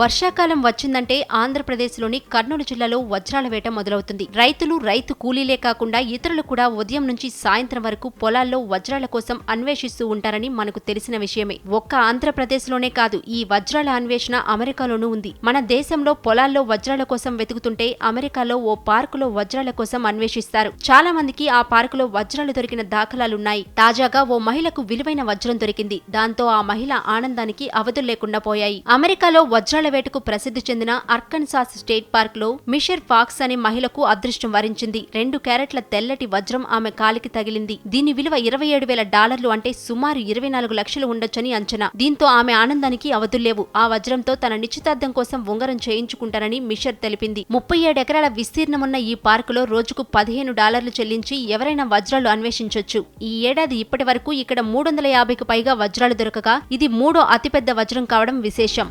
వర్షాకాలం వచ్చిందంటే ఆంధ్రప్రదేశ్లోని కర్నూలు జిల్లాలో వజ్రాల వేట మొదలవుతుంది. రైతులు రైతు కూలీలే కాకుండా ఇతరులు కూడా ఉదయం నుంచి సాయంత్రం వరకు పొలాల్లో వజ్రాల కోసం అన్వేషిస్తూ ఉంటారని మనకు తెలిసిన విషయమే. ఒక్క ఆంధ్రప్రదేశ్లోనే కాదు ఈ వజ్రాల అన్వేషణ అమెరికాలోనూ ఉంది. మన దేశంలో పొలాల్లో వజ్రాల కోసం వెతుకుతుంటే అమెరికాలో ఓ పార్కులో వజ్రాల కోసం అన్వేషిస్తారు. చాలా మందికి ఆ పార్కులో వజ్రాలు దొరికిన దాఖలాలున్నాయి. తాజాగా ఓ మహిళకు విలువైన వజ్రం దొరికింది. దాంతో ఆ మహిళ ఆనందానికి అవధులు లేకుండా పోయాయి. అమెరికాలో వజ్రాల వేటకు ప్రసిద్ధి చెందిన అర్కన్సాస్ స్టేట్ పార్క్లో మిషర్ ఫాక్స్ అనే మహిళకు అదృష్టం వరించింది. రెండు క్యారెట్ల తెల్లటి వజ్రం ఆమె కాలికి తగిలింది. దీని విలువ ఇరవై ఏడు వేల డాలర్లు అంటే సుమారు ఇరవై నాలుగు లక్షలు ఉండొచ్చని అంచనా. దీంతో ఆమె ఆనందానికి అవధుల్లేవు. ఆ వజ్రంతో తన నిశ్చితార్థం కోసం ఉంగరం చేయించుకుంటానని మిషర్ తెలిపింది. ముప్పై ఏడు ఎకరాల విస్తీర్ణమున్న ఈ పార్కులో రోజుకు పదిహేను డాలర్లు చెల్లించి ఎవరైనా వజ్రాలు అన్వేషించొచ్చు. ఈ ఏడాది ఇప్పటి వరకు ఇక్కడ మూడు వందల యాభైకి పైగా వజ్రాలు దొరకగా ఇది మూడో అతిపెద్ద వజ్రం కావడం విశేషం.